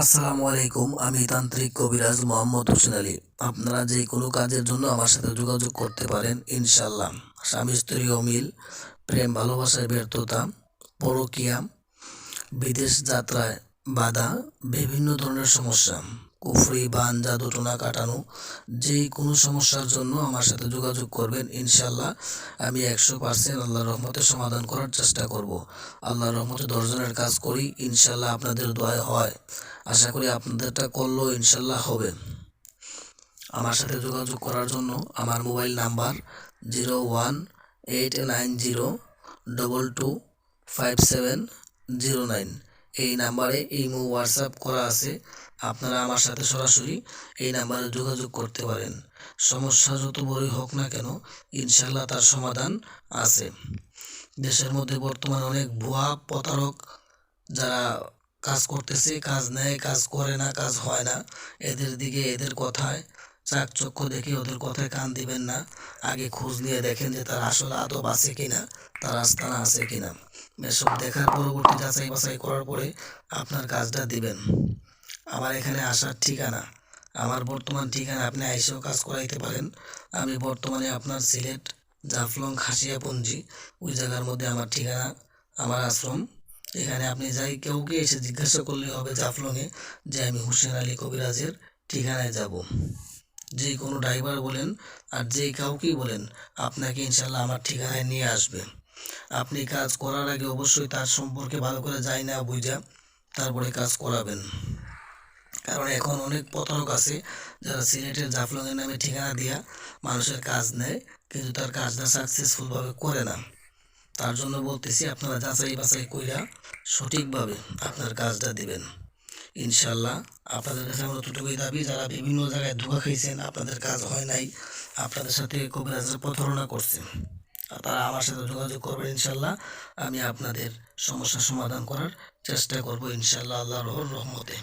আসসালামু আলাইকুম, আমি তান্ত্রিক কবিরাজ মোহাম্মদ হোসেন আলী। আপনারা যে কোনো কাজের জন্য আমার সাথে যোগাযোগ করতে পারেন ইনশাল্লাহ স্বামী, স্ত্রী অমিল প্রেম ভালোবাসার ব্যর্থতা, পরকিয়া, বিদেশ যাত্রায় বাধা, বিভিন্ন ধরনের সমস্যা। কুফরি বান জাদু টোনা কাটানো, যে কোনো সমস্যার জন্য আমার সাথে যোগাযোগ করবেন ইনশাল্লাহ আমি একশো পার্সেন্ট আল্লাহর রহমতে সমাধান করার চেষ্টা করব। আল্লাহর রহমতে দশজনের কাজ করি ইনশাল্লাহ আপনাদের দোয়ায় হয়। আশা করি আপনাদেরটা করলেও ইনশাল্লাহ হবে। আমার সাথে যোগাযোগ করার জন্য আমার mobile number zero one eight nine zero double two five seven zero nine. এই নাম্বারে ইমো, হোয়াটসঅ্যাপ করা আছে। আপনারা আমার সাথে সরাসরি এই নাম্বারে যোগাযোগ করতে পারেন। সমস্যা যত বড়ই হোক না কেন ইনশাল্লাহ তার সমাধান আছে। দেশের মধ্যে বর্তমানে অনেক ভুয়া, প্রতারক যারা কাজ করতেছে, কাজ নেয়, কাজ করে না, কাজ হয় না। এদের দিকে এদের কথায় চাকচক্য দেখে ওদের কথায় কান দিবেন না। আগে খোঁজ নিয়ে দেখেন যে তার আসলে আদব আছে কিনা, তার আস্থানা আছে কিনা। এসব দেখার পরবর্তী যাচাই বাছাই করার পরে আপনার কাজটা দিবেন। আমার এখানে আসার ঠিকানা। আমার বর্তমান ঠিকানা আপনি আইসেও কাজ করাইতে পারেন। আমি বর্তমানে আপনার সিলেট জাফলং খাসিয়াপঞ্জি, ওই জায়গার মধ্যে আমার ঠিকানা, আমার আশ্রম। এখানে আপনি যাই কেউকে এসে জিজ্ঞাসা করলে হবে জাফলংয়ে যে আমি হুসেন আলী কবিরাজের ঠিকানায় যাব। যে কোনো ড্রাইভার বলেন আর যে কাউকেই বলেন, আপনাকে ইনশাল্লাহ আমার ঠিকানায় নিয়ে আসবে। আপনি কাজ করার আগে অবশ্যই তার সম্পর্কে ভালো করে যাই না বুঝা তারপরে কাজ করাবেন। কারণ এখন অনেক প্রতারক আছে, যারা সিলেটের জাফলংয়ের নামে ঠিকানা দিয়া মানুষের কাজ নেয়, কিন্তু তার কাজটা সাকসেসফুলভাবে করে না। তার জন্য বলতেছি, আপনারা যাচাই বাছাই কইরা সঠিকভাবে আপনার কাজটা দিবেন। ইনশাল্লাহ, আপনাদের কাছে আমার অতটুকুই দাবি, যারা বিভিন্ন জায়গায় ধোকা খাইছেন আপনাদের কাজ হয় নাই, আপনাদের সাথে কবিরাজের প্রতারণা করছে। তারা আমার সাথে যোগাযোগ করবে ইনশাল্লাহ। আমি আপনাদের সমস্যা সমাধান করার চেষ্টা করব ইনশাল্লাহ আল্লাহর রহমতে।